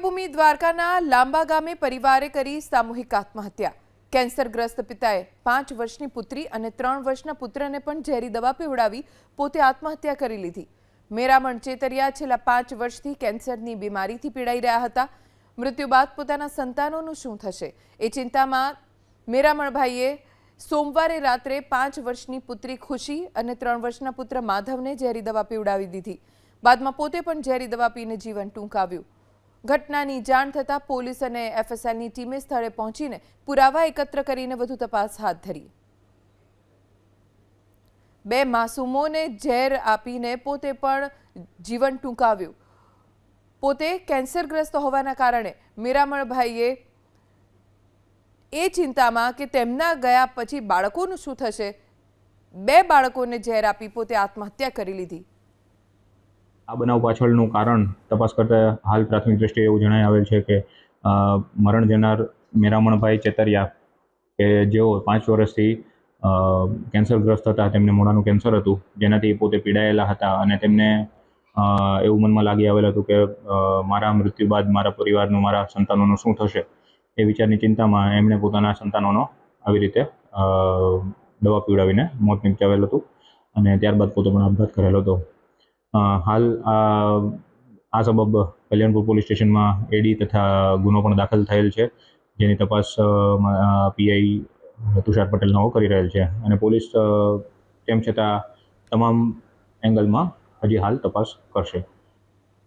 દેવભૂમિ દ્વારકાના લાંબા ગામે પરિવારે કરી સામૂહિક આત્મહત્યા. કેન્સરગ્રસ્ત પિતાએ પાંચ વર્ષની પુત્રી અને ત્રણ વર્ષના પુત્રને પણ ઝેરી દવા પીવડાવી પોતે આત્મહત્યા કરી લીધી. મેરામણ ચેતરિયા છેલ્લા પાંચ વર્ષથી કેન્સરની બીમારીથી પીડાઈ રહ્યા હતા. મૃત્યુ બાદ પોતાના સંતાનોનું શું થશે? એ ચિંતામાં મેરામણભાઈએ સોમવારે રાત્રે પાંચ વર્ષની પુત્રી ખુશી અને ત્રણ વર્ષના પુત્ર માધવને ઝેરી દવા પીવડાવી દીધી. બાદમાં પોતે પણ ઝેરી દવા પીને જીવન ટૂંકાવ્યું. ઘટનાની જાણ થતાં પોલીસ અને એફએસએલની ટીમે સ્થળે પહોંચીને પુરાવા એકત્ર કરીને વધુ તપાસ હાથ ધરી. બે માસૂમોને ઝેર આપીને પોતે પણ જીવન ટૂંકાવ્યું. પોતે કેન્સરગ્રસ્ત હોવાના કારણે મીરામણભાઈએ એ ચિંતામાં કે તેમના ગયા પછી બાળકોનું શું થશે? બે બાળકોને ઝેર આપી પોતે આત્મહત્યા કરી લીધી. આ બનાવ પાછળનું કારણ તપાસ કરતા હાલ પ્રાથમિક દ્રષ્ટિએ એવું જણાઈ આવેલ છે કે મરણ જનાર મેરામણભાઈ ચેતરિયા કે જેઓ પાંચ વર્ષથી કેન્સરગ્રસ્ત હતા, તેમને મોઢાનું કેન્સર હતું, જેનાથી પોતે પીડાયેલા હતા અને તેમને એવું મનમાં લાગી આવેલ હતું કે મારા મૃત્યુ બાદ મારા પરિવારનું, મારા સંતાનોનું શું થશે એ વિચારની ચિંતામાં એમણે પોતાના સંતાનોનો આવી રીતે દવા પીવડાવીને મોત નીપજાવેલ હતું અને ત્યારબાદ પોતે પણ આપઘાત કરેલો હતો. હાલ આ આ સબબ કલ્યાણપુર પોલીસ સ્ટેશનમાં એડી તથા ગુનો પણ દાખલ થયેલ છે. જેની તપાસ પીઆઈ તુષાર પટેલ નવો કરી રહેલ છે. અને પોલીસ તેમ છતાં તમામ એંગલમાં હજી હાલ તપાસ કરશે.